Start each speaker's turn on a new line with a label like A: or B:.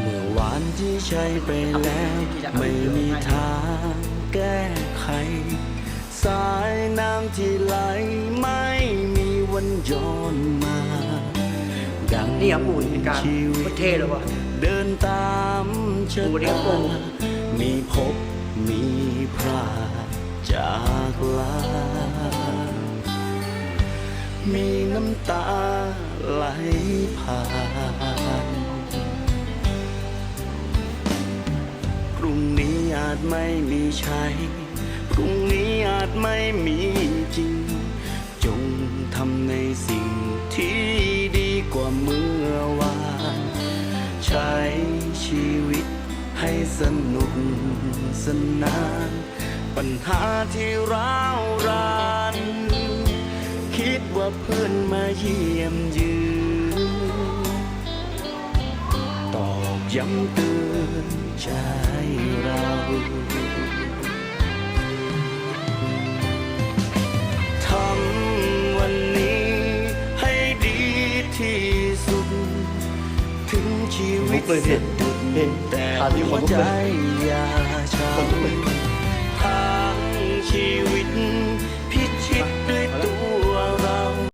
A: เมื่อวานที่ใช้ไปแล้ว ไม่มีทางแก้ไข สายน้ำที่ไหลไม่มีวันย้อนมา ดัง
B: นี่ครับปู่เหตุการณ์
A: ชีวิ
B: โค
A: ต
B: ตรเท่เลยว่ะ
A: เดินตามชะ
B: ปู่นี่
A: ตา
B: ปู่
A: มีพบมีพรากจากลา มีน้ำตาไหลผ่าน จไม่มีใช้พรุ่งนี้อาจไม่มีจริง จงทำในสิ่งที่ดีกว่าเมื่อวาน ใช้ชีวิตให้สนุกสนาน ปัญหาที่ร้าวราน คิดว่าเพื่อนมาเยี่ยมยืน ตอกย้ำเตือน ใจเราทำวันนี้ให้ดีที่สุด ถึงชีวิต
C: ลุกเลยพี่
A: สะดุด
C: พี่
A: แต่
C: ขาดที่
A: หั
C: ข
A: วน
C: ลุก
A: ใจ
C: เลย
A: อย่าช้า